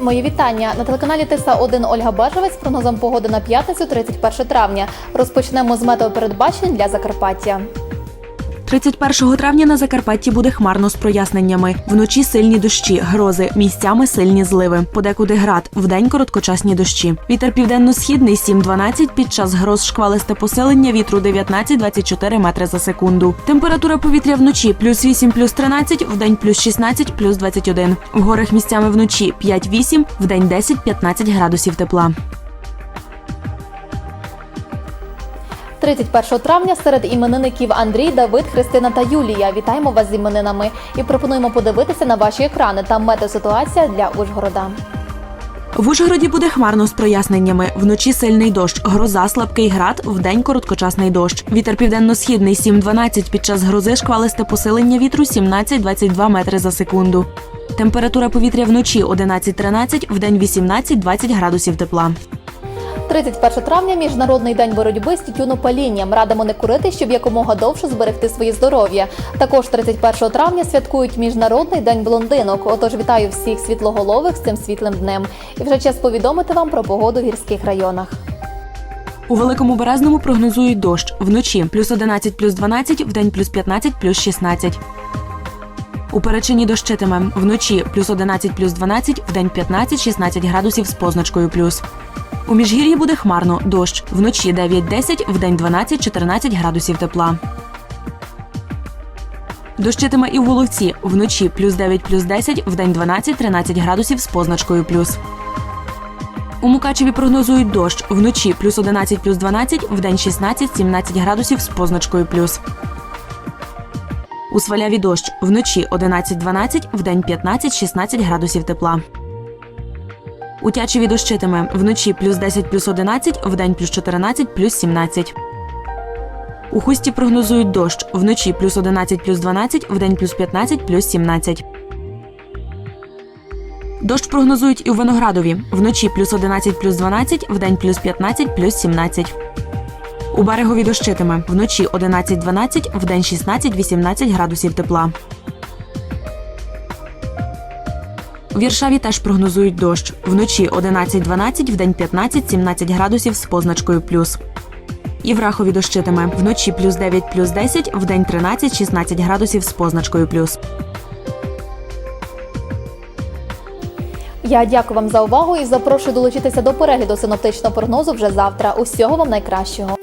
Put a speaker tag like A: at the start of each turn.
A: Мої вітання на телеканалі Тиса 1 Ольга Бажевець з прогнозом погоди на п'ятницю, 31 травня. Розпочнемо з метеопередбачень для Закарпаття.
B: 31 травня на Закарпатті буде хмарно з проясненнями. Вночі сильні дощі, грози, місцями сильні зливи. Подекуди град, вдень короткочасні дощі. Вітер південно-східний 7-12, під час гроз шквалисте посилення вітру 19-24 метри за секунду. Температура повітря вночі плюс 8, плюс 13, вдень плюс 16, плюс 21. В горах місцями вночі 5-8, вдень 10-15 градусів тепла.
A: 31 травня серед іменинників Андрій, Давид, Христина та Юлія. Вітаємо вас з іменинами і пропонуємо подивитися на ваші екрани. Там метеоситуація для Ужгорода.
B: В Ужгороді буде хмарно з проясненнями. Вночі сильний дощ, гроза, слабкий град, вдень короткочасний дощ. Вітер південно-східний 7-12, під час грози шквалисте посилення вітру 17-22 метри за секунду. Температура повітря вночі 11-13, вдень 18-20 градусів тепла.
A: 31 травня міжнародний день боротьби з тютюнопалінням. Радимо не курити, щоб якомога довше зберегти своє здоров'я. Також 31 травня святкують міжнародний день блондинок. Отож вітаю всіх світлоголових з цим світлим днем. І вже час повідомити вам про погоду в гірських районах.
B: У великому березному прогнозують дощ. Вночі плюс 11, плюс 12, вдень плюс 15, плюс 16. У Перечині дощитиме. Вночі плюс 11, плюс 12, вдень 15-16 градусів з позначкою плюс. У Міжгір'ї буде хмарно, дощ. Вночі 9-10, вдень 12-14 градусів тепла. Дощитиме і в Воловці. Вночі плюс 9, плюс 10, вдень 12-13 градусів з позначкою плюс. У Мукачеві прогнозують дощ. Вночі плюс 11, плюс 12, вдень 16-17 градусів з позначкою плюс. У Сваляві дощ. Вночі 11-12, вдень 15-16 градусів тепла. У Тячеві дощитиме. Вночі плюс 10, плюс 11, вдень плюс 14, плюс 17. У Хусті прогнозують дощ. Вночі плюс 11, плюс 12, вдень плюс 15, плюс 17. Дощ прогнозують і у Виноградові. Вночі плюс 11, плюс 12, вдень плюс 15, плюс 17. У берегові дощитиме. Вночі 11-12, вдень 16-18 градусів тепла. У Віршаві теж прогнозують дощ. Вночі 11-12, вдень 15-17 градусів з позначкою плюс. І в Рахові дощитиме. Вночі плюс 9, плюс 10, вдень 13-16 градусів з позначкою плюс.
A: Я дякую вам за увагу і запрошую долучитися до перегляду синоптичного прогнозу вже завтра. Усього вам найкращого.